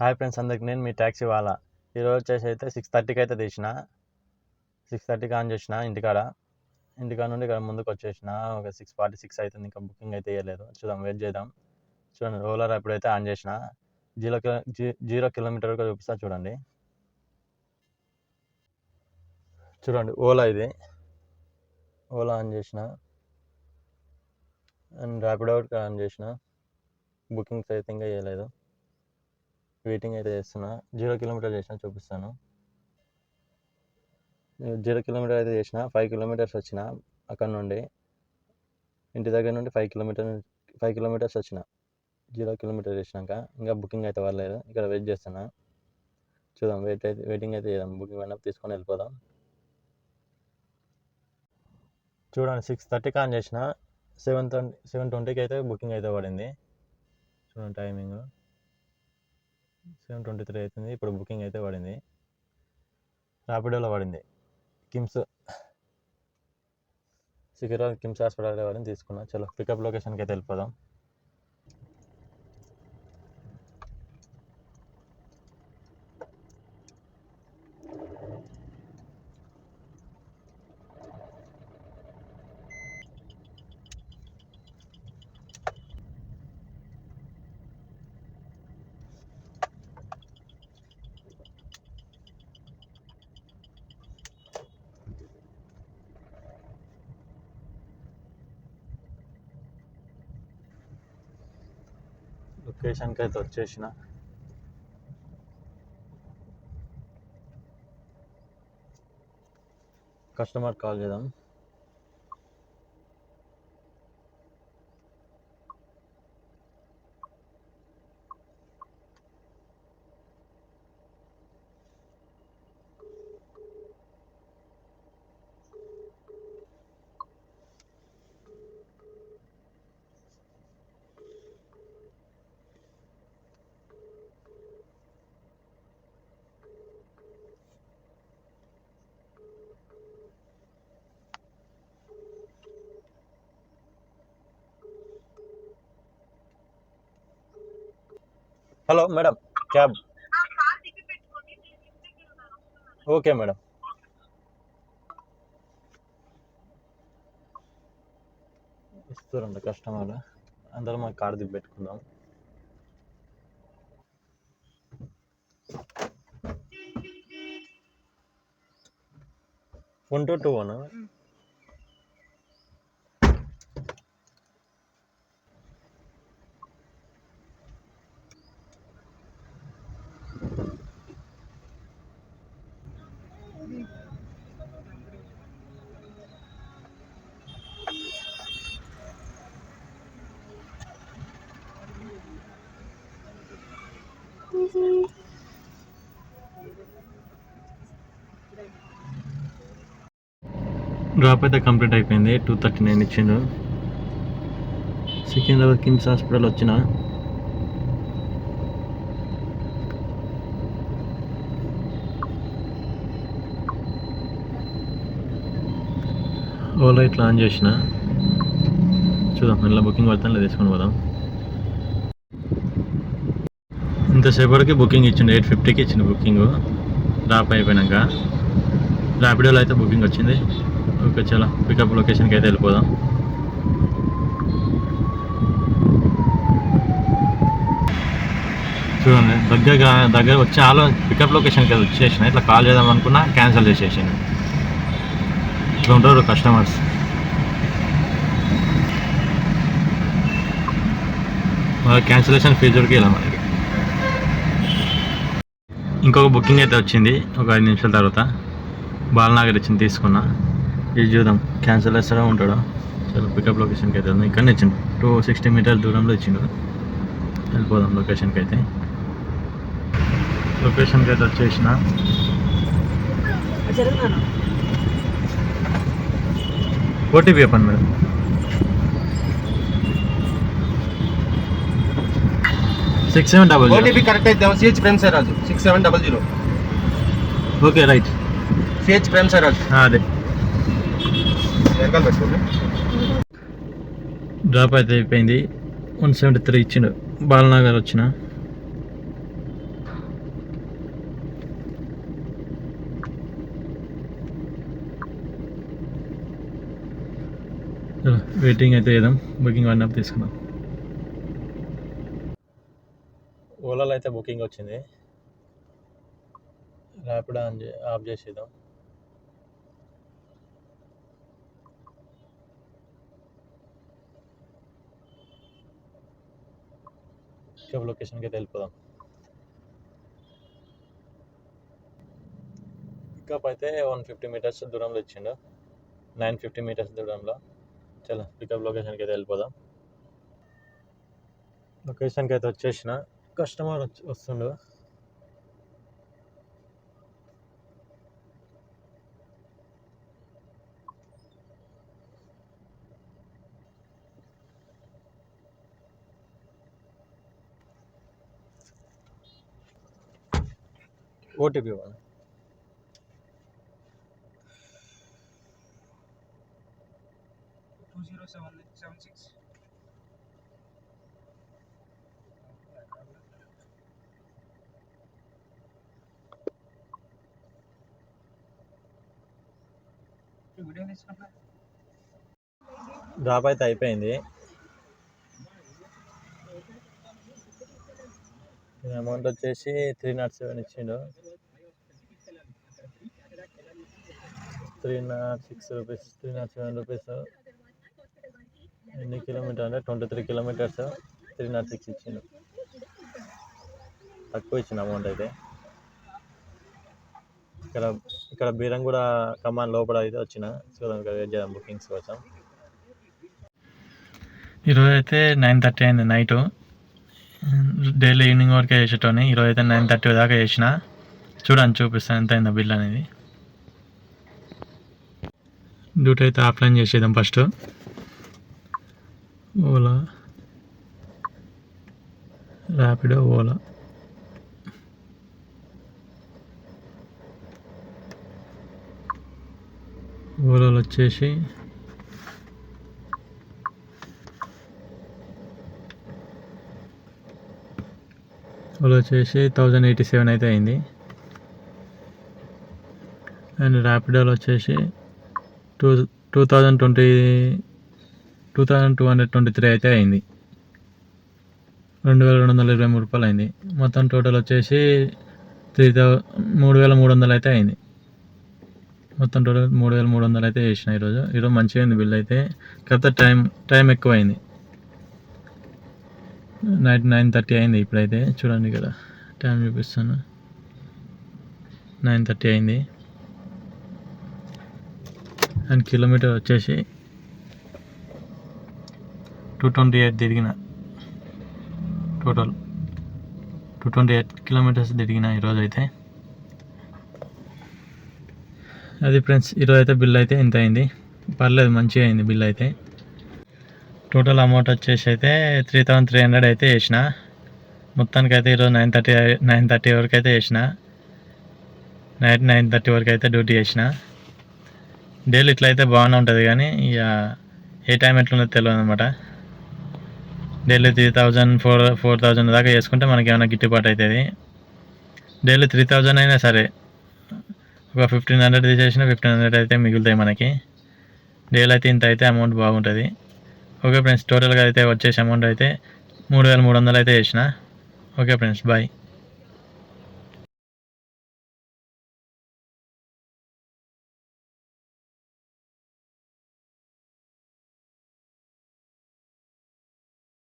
Hi friends అందరికి నేను మీ taxi వాళ్ళ. ఈరోజు వచ్చేసి అయితే సిక్స్ థర్టీకి అయితే తీసిన సిక్స్ థర్టీకి ఆన్ చేసిన ఇంటికాడ. ఇంటికాడ నుండి ఇక్కడ ముందుకు వచ్చేసిన. ఒక సిక్స్ ఫార్టీ సిక్స్ అవుతుంది. ఇంకా బుకింగ్ అయితే వేయలేదు చూద్దాం వెయిట్ చేద్దాం. చూడండి ఓలా ఎప్పుడైతే ఆన్ చేసిన. జీరో కిలో జీ- జీరో కిలోమీటర్ వరకు చూపిస్తా చూడండి. చూడండి ఓలా ఇది. ఓలా ఆన్ చేసిన. అండ్ ర్యాపిడో ఆన్ చేసిన. బుకింగ్స్ అయితే ఇంకా వేయలేదు వెయిటింగ్ అయితే చేస్తున్నా. జీరో కిలోమీటర్ చేసిన చూపిస్తాను. జీరో కిలోమీటర్ అయితే చేసిన ఫైవ్ కిలోమీటర్స్ వచ్చిన అక్కడ నుండి. ఇంటి దగ్గర నుండి ఫైవ్ కిలోమీటర్ ఫైవ్ కిలోమీటర్స్ వచ్చిన. జీరో కిలోమీటర్ చేసినాక ఇంకా బుకింగ్ అయితే అవ్వలేదు. ఇక్కడ వెయిట్ చేస్తున్నా. చూద్దాం వెయిట్ అయితే వెయిటింగ్ అయితే చేద్దాం. బుకింగ్ అయినా తీసుకొని వెళ్ళిపోదాం. చూడండి సిక్స్ థర్టీకి ఆన్ చేసిన. సెవెన్ ట్వంటీ సెవెన్ ట్వంటీకి అయితే బుకింగ్ అయితే పడింది. చూడండి టైమింగ్. సెవెన్ ట్వంటీ త్రీ అవుతుంది ఇప్పుడు బుకింగ్ అయితే పడింది. ర్యాపిడోలో పడింది. కిమ్స్ సికిరాబాద్ కిమ్స్ హాస్పిటల్ పడింది తీసుకున్నా. చలో పికప్ లొకేషన్కి అయితే వెళ్ళిపోదాం. లొకేషన్కి అయితే వచ్చేసిన. కస్టమర్ కాల్ చేద్దాం. Hello madam cab. Okay madam. ఇస్తారంట కస్టమర్ అందరూ మా కార్ దిగి పెట్టుకుందాం. One two two one drop అయితే కంప్లీట్ అయిపోయింది. టూ థర్టీ నైన్ ఇచ్చిండు. సికింద్రాబాద్ కిమ్స్ హాస్పిటల్ వచ్చిన. ఓలా ఇట్లా ఆన్ చేసిన. చూద్దాం మళ్ళీ బుకింగ్ పడతాను లేదా తీసుకొని పోదాం. ఇంతసేపటికి బుకింగ్ ఇచ్చిండు. ఎయిట్ ఫిఫ్టీకి ఇచ్చిండు బుకింగ్ డ్రాప్ అయిపోయినాక ర్యాపిడోలో అయితే బుకింగ్ వచ్చింది. ఓకే చాలా పికప్ లొకేషన్కి అయితే వెళ్ళిపోదాం. చూడండి దగ్గరగా దగ్గర వచ్చి ఆలో పికప్ లొకేషన్కి అది వచ్చేసిన. ఇట్లా కాల్ చేద్దాం అనుకున్నా క్యాన్సిల్ చేసేసాను ఇట్లా ఉంటారు కస్టమర్స్ క్యాన్సిలేషన్ ఫీజర్కి వెళ్ళాం మరి. ఇంకొక బుకింగ్ అయితే వచ్చింది. ఒక ఐదు నిమిషాల తర్వాత. బాలనాగర్ ఇచ్చింది తీసుకున్నా. ఇది చూద్దాం. క్యాన్సిల్ చేస్తాడో ఉంటాడో. చలో పికప్ లొకేషన్కి అయితే వెళ్దాం ఇక్కడనే ఇచ్చిండు. టూ సిక్స్టీ మీటర్స్ దూరంలో ఇచ్చిండు. వెళ్ళిపోదాం లొకేషన్కి అయితే. లొకేషన్కి అయితే వచ్చేసిన. ఓటీపీ చెప్పండి madam. Six seven double OTP correct అయితే CH Prem sir Raju. Six seven double zero okay right CH Prem sir Raju. అదే. డ్రాప్ అయితే అయిపోయింది. వన్ సెవెంటీ త్రీ ఇచ్చిండు. బాలనగర్ వచ్చిన. వెయిటింగ్ అయితే వేదాం బుకింగ్ వన్ అప్ తీసుకుందాం. ఓలాలో అయితే బుకింగ్ వచ్చింది. ర్యాపిడ్ ఆన్ ఆఫ్ చేసేద్దాం. పికప్ లొకేషన్కి అయితే వెళ్ళిపోదాం. పికప్ అయితే వన్ ఫిఫ్టీ మీటర్స్ దూరంలో ఇచ్చిండు. నైన్ ఫిఫ్టీ మీటర్స్ దూరంలో. చలో పికప్ లొకేషన్కి అయితే వెళ్ళిపోదాం. లొకేషన్కి అయితే వచ్చేసిన కస్టమర్ వచ్చి వస్తుండు. ఓటీపీ వాళ్ళు two zero seven seven six video తీసుకుంటా డ్రాప్ అయితే అయిపోయింది. అమౌంట్ వచ్చేసి త్రీ నాట్ సెవెన్ ఇచ్చిండు. Three naught six rupees three naught seven rupees ఎన్ని కిలోమీటర్ అంటే twenty three kilometers three naught six ఇచ్చిండు. తక్కువ ఇచ్చిన అమౌంట్ అయితే. ఇక్కడ ఇక్కడ బీరంగూడ కమాన్ లోపల అయితే వచ్చిన. చూద్దాం ఇక్కడ వెయిట్ చేద్దాం బుకింగ్స్ కోసం. ఈరోజు అయితే నైన్ థర్టీ అయింది నైట్ డైలీ ఈవినింగ్ వరకే చేసేటోని ఈరోజు అయితే నైన్ థర్టీ దాకా చేసిన. చూడండి చూపిస్తాను ఎంత అయిందో బిల్ అనేది. డ్యూటీ అయితే ఆఫ్లైన్ చేసేద్దాం ఫస్ట్ ఓలా ర్యాపిడో ఓలా ఓలాలో వచ్చేసి ఓలా వచ్చేసి థౌజండ్ ఎయిటీ సెవెన్ అయితే అయింది. అండ్ ర్యాపిడోలో వచ్చేసి two two thousand twenty two thousand two hundred twenty three అయితే అయింది. రెండు వేల రెండు వందల ఇరవై మూడు రూపాయలు అయింది. మొత్తం టోటల్ వచ్చేసి త్రీ థౌ మూడు వేల మూడు వందలు అయితే అయింది. మొత్తం టోటల్ మూడు వేల మూడు వందలు అయితే చేసిన ఈరోజు. ఈరోజు మంచిగా అయింది బిల్ అయితే. కాకపోతే టైం టైం ఎక్కువ అయింది నైట్ నైన్ థర్టీ అయింది ఇప్పుడైతే. చూడండి ఇక్కడ టైం చూపిస్తాను. నైన్ థర్టీ అయింది. అండ్ కిలోమీటర్ వచ్చేసి టూ ట్వంటీ ఎయిట్ తిరిగిన. Total two twenty eight kilometers తిరిగిన ఈరోజు అయితే అది ఫ్రెండ్స్ ఈరోజు అయితే బిల్ అయితే ఇంత అయింది పర్లేదు మంచిగా అయింది బిల్ అయితే టోటల్ అమౌంట్ వచ్చేసి అయితే త్రీ థౌజండ్ త్రీ హండ్రెడ్ అయితే వేసిన మొత్తానికి అయితే ఈరోజు నైన్ థర్టీ నైన్ థర్టీ వరకు అయితే వేసిన నైట్ నైన్ థర్టీ వరకు అయితే డ్యూటీ చేసిన. డైలీ ఇట్లా అయితే బాగానే ఉంటుంది కానీ ఇక ఏ టైం ఎట్లుందో తెలియదు అనమాట daily three thousand four four thousand దాకా చేసుకుంటే మనకి ఏమైనా గిట్టుబాటు అవుతుంది డైలీ త్రీ థౌజండ్ అయినా సరే ఒక ఫిఫ్టీన్ హండ్రెడ్ తీసేసిన ఫిఫ్టీన్ హండ్రెడ్ అయితే మిగులుతాయి మనకి. డైలీ అయితే ఇంత అయితే అమౌంట్ బాగుంటుంది. ఓకే ఫ్రెండ్స్ టోటల్గా అయితే వచ్చేసి అమౌంట్ అయితే మూడు వేల మూడు వందలు అయితే చేసిన. Okay friends bye